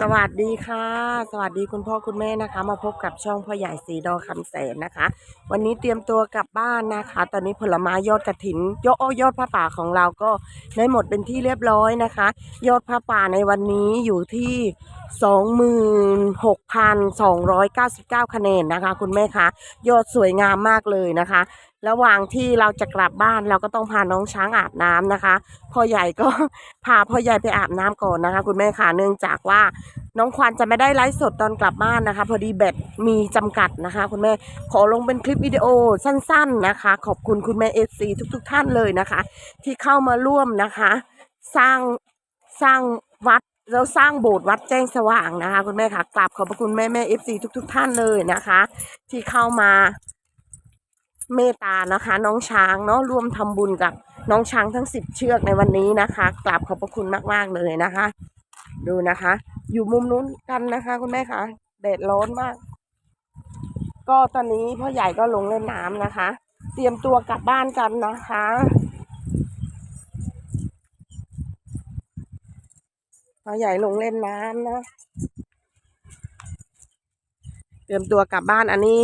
สวัสดีค่ะ สวัสดีคุณพ่อคุณแม่นะคะ มาพบกับช่องพ่อใหญ่สีดอคำแสนนะคะ วันนี้เตรียมตัวกลับบ้านนะคะ ตอนนี้ผลไม้ยอดกระถินยอดยอดผ้าป่าของเราก็ได้หมดเป็นที่เรียบร้อยนะคะ ยอดผ้าป่าในวันนี้อยู่ที่26,299 คะแนนนะคะ คุณแม่คะยอดสวยงามมากเลยนะคะ ระหว่างที่เราจะกลับบ้านเราก็ต้องพาน้องช้างอาบน้ำนะคะพ่อใหญ่ก็พาพ่อใหญ่ไปอาบน้ำก่อนนะคะ คุณแม่ค่ะเนื่องจากว่าน้องควานจะไม่ได้ไลฟ์สดตอนกลับบ้านนะคะ พอดีแบตมีจำกัดนะคะ คุณแม่ขอลงเป็นคลิปวิดีโอสั้น ๆนะคะ ขอบคุณคุณแม่เอซีทุก ๆ ท่านเลยนะคะ ที่เข้ามาร่วมนะคะ สร้างสร้างวัดแล้วสร้างโบสถ์วัดแจ้งสว่างนะคะ คุณแม่ค่ะกราบขอบพระคุณแม่แม่เอฟซีทุก ๆ ท่านเลยนะคะ ที่เข้ามา เมตตานะคะ น้องช้างเนาะร่วมทำบุญกับน้องช้างทั้งสิบเชือกในวันนี้นะคะกราบขอบพระคุณมากๆเลยนะคะ ดูนะคะ อยู่มุมนู้นกันนะคะ คุณแม่คะแดดร้อนมาก ก็ตอนนี้พ่อใหญ่ก็ลงเล่นน้ำนะคะ เตรียมตัวกลับบ้านกันนะคะพ่อใหญ่ลงเล่นน้ำนะเตรียมตัวกลับบ้านอันนี้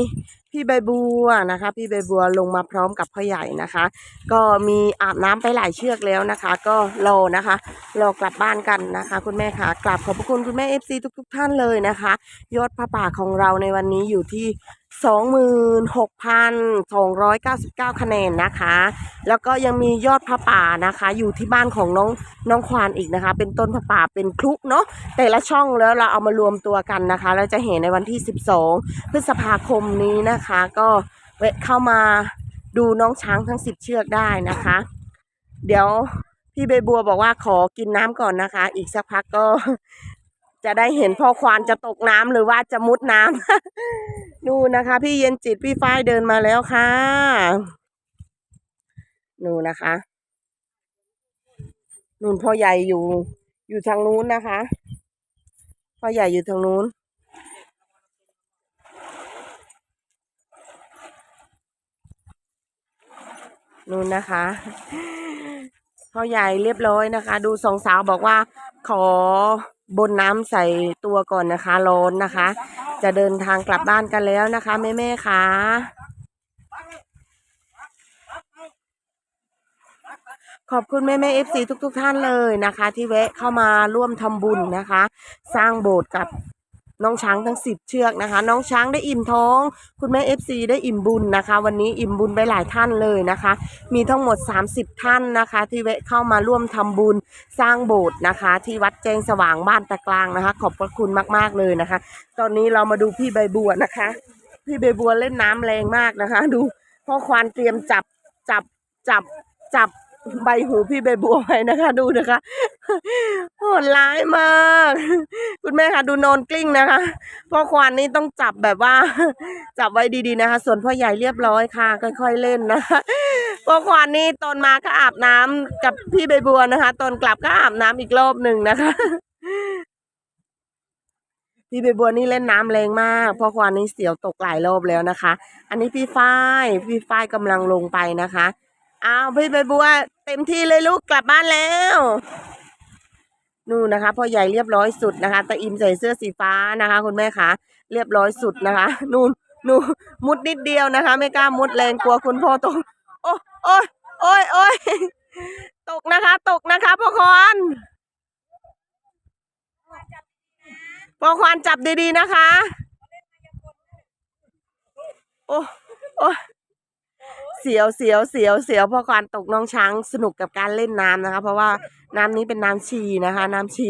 พี่ใบบัวนะคะ พี่ใบบัวลงมาพร้อมกับพ่อใหญ่นะคะ ก็มีอาบน้ำไปหลายเชือกแล้วนะคะ ก็รอนะคะรอกลับบ้านกันนะคะ คุณแม่ค่ะกลับขอบพระคุณคุณแม่เอฟซีทุก ๆ ท่านเลยนะคะ ยอดพระป่าของเราในวันนี้อยู่ที่ 26,299 คะแนนนะคะ แล้วก็ยังมียอดพระป่านะคะ อยู่ที่บ้านของน้องน้องควานอีกนะคะ เป็นต้นพระป่าเป็นคลุกเนาะแต่ละช่องแล้วเราเอามารวมตัวกันนะคะเราจะเห็นในวันที่ 12 พฤษภาคมนี้นะคะ ก็แวะเข้ามาดูน้องช้างทั้ง 10 เชือกได้นะคะ เดี๋ยวพี่ใบบัวบอกว่าขอกินน้ำก่อนนะคะ อีกสักพักก็จะได้เห็นพ่อควานจะตกน้ำหรือว่าจะมุดน้ำ นู่นนะคะ พี่เย็นจิตพี่ฝ้ายเดินมาแล้วค่ะนู่นนะคะนู่นพ่อใหญ่อยู่ อยู่ทางนู้นนะคะพ่อใหญ่อยู่ทางนู้น นู่นนะคะพ่อใหญ่เรียบร้อยนะคะ ดูสองสาวบอกว่าขอ บนน้ำใส่ตัวก่อนนะคะ ร้อนนะคะ จะเดินทางกลับบ้านกันแล้วนะคะ แม่แม่ๆค่ะขอบคุณแม่แม่เอฟซีทุก ๆ ท่านเลยนะคะ ที่แวะเข้ามาร่วมทำบุญนะคะ สร้างโบสถ์กับ น้องช้างทั้งสิบเชือกนะคะ น้องช้างได้อิ่มท้อง คุณแม่เอฟซีได้อิ่มบุญนะคะ วันนี้อิ่มบุญไปหลายท่านเลยนะคะ มีทั้งหมด 30 ท่านนะคะ ที่แวะเข้ามาร่วมทำบุญสร้างโบสถ์นะคะ ที่วัดแจ้งสว่างบ้านตะกลางนะคะ ขอบพระคุณมากๆเลยนะคะ ตอนนี้เรามาดูพี่ใบบัวนะคะ พี่ใบบัวเล่นน้ำแรงมากนะคะ ดูพ่อควานเตรียมจับจับจับจับใบหูพี่ใบบัวไว้นะคะ ดูนะคะโหดร้ายมาก คุณแม่คะดูนอนกลิ้งนะคะพ่อควานนี่ต้องจับแบบว่า จับไว้ดีๆนะคะ ส่วนพ่อใหญ่เรียบร้อยค่ะ ค่อยๆเล่นนะคะพ่อควานนี่ตอนมาก็อาบน้ำกับพี่ใบบัวนะคะตอนกลับก็อาบน้ำอีกรอบหนึ่งนะคะ พี่ใบบัวนี่เล่นน้ำแรงมากพ่อควานนี่เสียวตกหลายรอบแล้วนะคะ อันนี้พี่ฝ้ายพี่ฝ้ายกำลังลงไปนะคะอ้าวพี่ใบบัว เต็มที่เลยลูกกลับบ้านแล้ว นู่นนะคะพ่อใหญ่เรียบร้อยสุดนะคะตาอิมใส่เสื้อสีฟ้านะคะ คุณแม่คะเรียบร้อยสุดนะคะ นู่นนู่นมุดนิดเดียวนะคะ ไม่กล้ามุดแรงกลัวคุณพ่อตกโอ้โอ้ยโอ้ยโอ้ยตกนะคะ ตกนะคะพ่อควานพ่อควานจับดีๆนะคะ โอ้โอ้ย เสียวเสียวเสียวเสียวพอควานตกน้องช้างสนุกกับการเล่นน้ำนะคะ เพราะว่าน้ำนี้เป็นน้ำชีนะคะ น้ำชี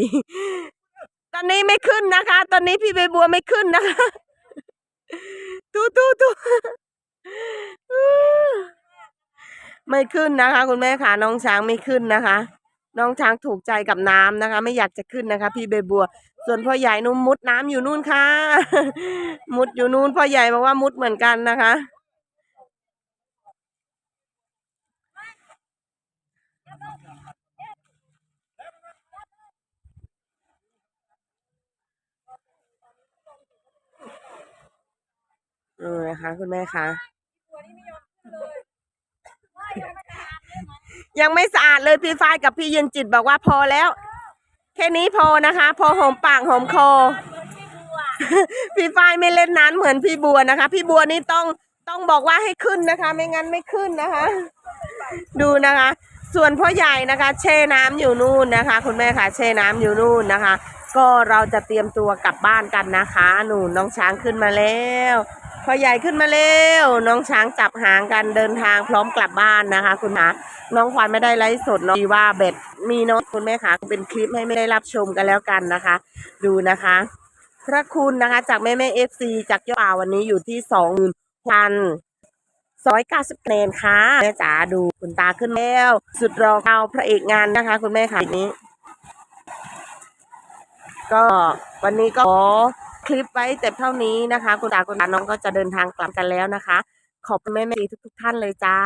ตอนนี้ไม่ขึ้นนะคะ ตอนนี้พี่ใบบัวไม่ขึ้นนะคะตู้ตู้ตู้ไม่ขึ้นนะคะ คุณแม่ค่ะน้องช้างไม่ขึ้นนะคะ น้องช้างถูกใจกับน้ำนะคะ ไม่อยากจะขึ้นนะคะ พี่ใบบัว ส่วนพ่อใหญ่นุ่มมุดน้ำอยู่นู่นค่ะ มุดอยู่นู่นพ่อใหญ่บอกว่ามุดเหมือนกันนะคะ เออนะคะคุณแม่คะยังไม่สะอาดเลยพี่ฝ้ายกับพี่เย็นจิตบอกว่าพอแล้ว แค่นี้พอนะคะ พอหอมปากหอมคอ พี่ฝ้ายไม่เล่นน้ำเหมือนพี่บัวนะคะ พี่บัวนี่ต้องต้องบอกว่าให้ขึ้นนะคะ ไม่งั้นไม่ขึ้นนะคะ ดูนะคะ ส่วนพ่อใหญ่นะคะแช่น้ำอยู่นู่นนะคะ คุณแม่ค่ะแช่น้ำอยู่นู่นนะคะ ก็เราจะเตรียมตัวกลับบ้านกันนะคะ หนูน้องช้างขึ้นมาแล้ว พ่อใหญ่ขึ้นมาแล้วน้องช้างจับหางกันเดินทางพร้อมกลับบ้านนะคะ คุณคะน้องควายไม่ได้ไลฟ์สดเนาะดีว่าเบ็ดมีเน้องคุณแม่ค่ะเป็นคลิปให้ไม่ได้รับชมกันแล้วกันนะคะ ดูนะคะ พระคุณนะคะจากแม่แม่เอฟซีจากยอดป่าวันนี้อยู่ที่สองพันร้อยเก้าสิบคะแนนค่ะแม่จ๋าดูคุณตาขึ้นแล้ว สุดรอเอาพระเอกงานนะคะ คุณแม่ค่ะนี้ ก็วันนี้ก็ คลิปไว้แต่เท่านี้นะคะ คุณตาคุณตาน้องก็จะเดินทางกลับกันแล้วนะคะ ขอบคุณแม่แม่ทุก ๆ ท่านเลยจ้า